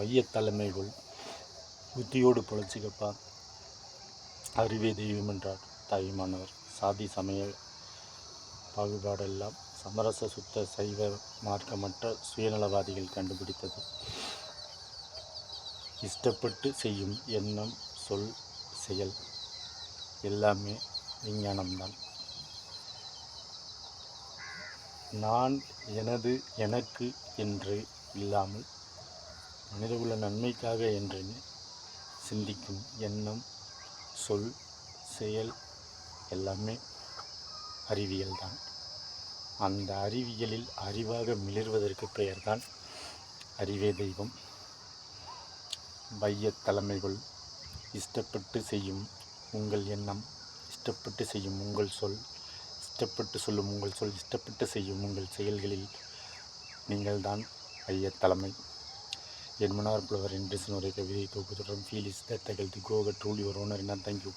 வையத் தலைமைகள் புத்தியோடு பொழைச்சிக்கப்பா அறிவே தெய்வம் என்றார். தாயுமானவர் சாதி சமய பாகுபாடெல்லாம் சமரச சுத்த சைவ மார்க்கமற்ற சுயநலவாதிகள் கண்டுபிடித்தது. இஷ்டப்பட்டு செய்யும் எண்ணம் சொல் செயல் எல்லாமே விஞ்ஞானம்தான். நான் எனது எனக்கு என்று இல்லாமல் மனிதகுல நன்மைக்காக என்று சிந்திக்கும் எண்ணம் சொல் செயல் எல்லாமே அறிவியல் தான். அந்த அறிவியலில் அறிவாக மிளிர்வதற்கு பெயர்தான் அறிவே தெய்வம். பைய தலைமைகள் இஷ்டப்பட்டு செய்யும் உங்கள் எண்ணம் இஷ்டப்பட்டு செய்யும் உங்கள் சொல் இஷ்டப்பட்டு சொல்லும் உங்கள் சொல் இஷ்டப்பட்டு செய்யும் உங்கள் செயல்களில் நீங்கள்தான் ஐய தலைமை. என் முன்னார் புலவர் என்று ஒரு கவிதை தொகுப்பு தொடரும் ஃபீல் இஸ் தட் தி கோக ட்ரூலி ஒரு ஓனர் என்ன தேங்க்யூ